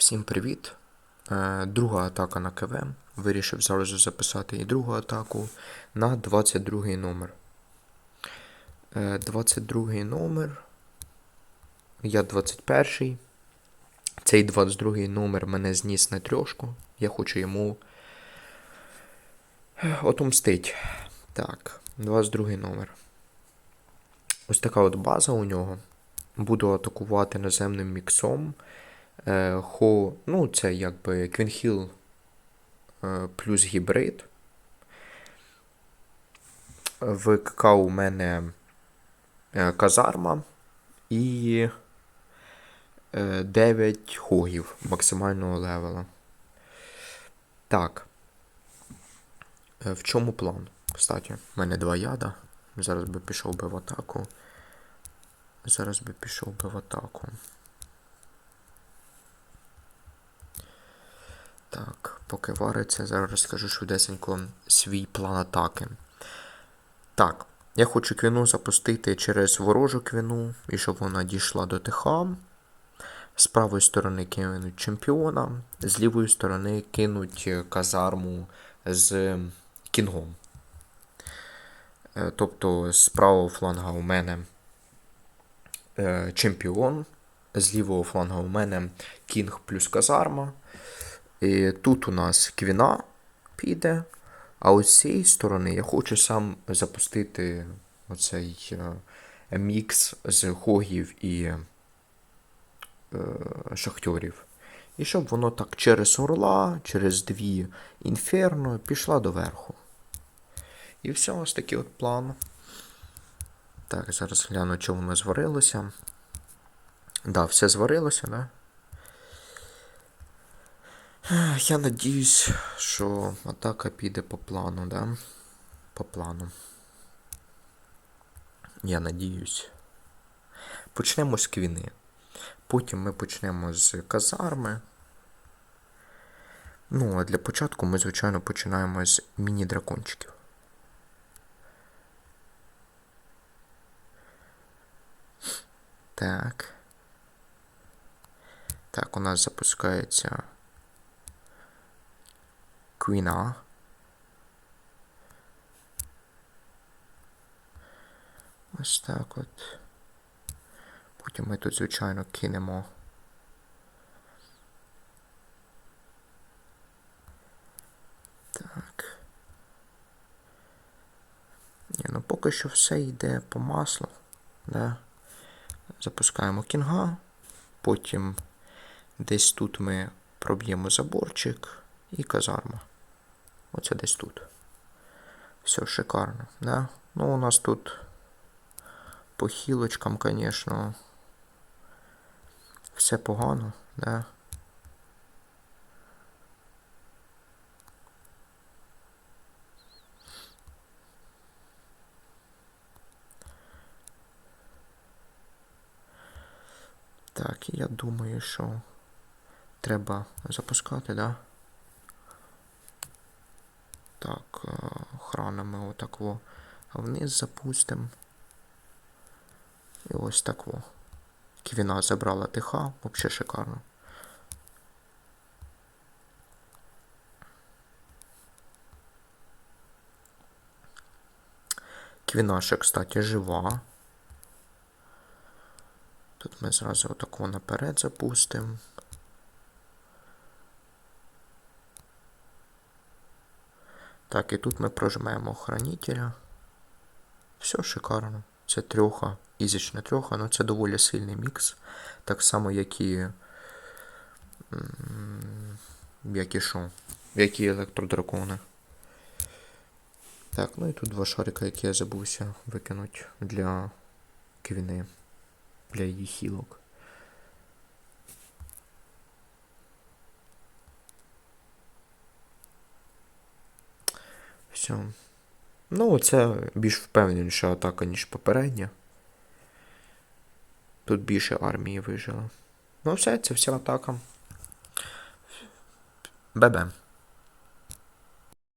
Всім привіт! Е, Друга атака на КВ. Вирішив зараз записати і другу атаку на 22 номер. Е, 22 номер. Я 21. Цей 22 номер мене зніс на трьошку. Я хочу йому е, отомстить. Так, 22 номер. Ось така от база у нього. Буду атакувати наземним міксом. Е, Хо, ну, це якби Квінхіл е, плюс гібрид. В КК у мене е, казарма і е, 9 хогів максимального левела. Так. В чому план? Кстати, в мене два яда. Зараз би пішов би в атаку. Зараз би пішов би в атаку. Так, поки вариться, зараз розкажу швидесенько свій план атаки. Так, я хочу квіну запустити через ворожу квіну, і щоб вона дійшла до ТХ. З правої сторони кинуть чемпіона, з лівої сторони кинуть казарму з кінгом. Е, Тобто з правого фланга у мене е, чемпіон, з лівого фланга у мене кінг плюс казарма. І тут у нас квіна піде, а ось з цієї сторони я хочу сам запустити оцей е, мікс з хогів і е, шахтьорів. І щоб воно так через орла, через дві інферно пішла доверху. І все, ось такий от план. Так, зараз гляну, що воно зварилося. Да, все зварилося, да? Я надіюсь, що атака піде по плану, да? По плану. Я надіюсь. Почнемо з квіни. Потім ми почнемо з казарми. Ну, а для початку ми, звичайно, починаємо з міні-дракончиків. Так. Так, у нас запускається Квіна. Ось так от. Потім ми тут, звичайно, кинемо. Так. Ні, ну поки що все йде по маслу. Да? Запускаємо кінга. Потім десь тут ми проб'ємо заборчик і казарма. Оце десь тут. Все шикарно, да? Ну, у нас тут по хілочкам, звісно, все погано, да? Так, я думаю, що треба запускати, да? Так, е, хранимо отак во вниз запустимо. І ось так во. Квіна забрала тиха, взагалі шикарно. Квіна ще, кстати, жива. Тут ми зразу отако наперед запустимо. Так, і тут ми прожмемо хранителя. Все шикарно. Це трьоха, ізічна трьоха, ну це доволі сильний мікс. Так само, як і. Як і що? Як і електродракони. Так, ну і тут два шарика, які я забувся викинути для квіни. Для її хілок. Все. Ну, це більш впевненіша атака, ніж попередня. Тут більше армії вижило. Ну, все, це вся атака. Бебе.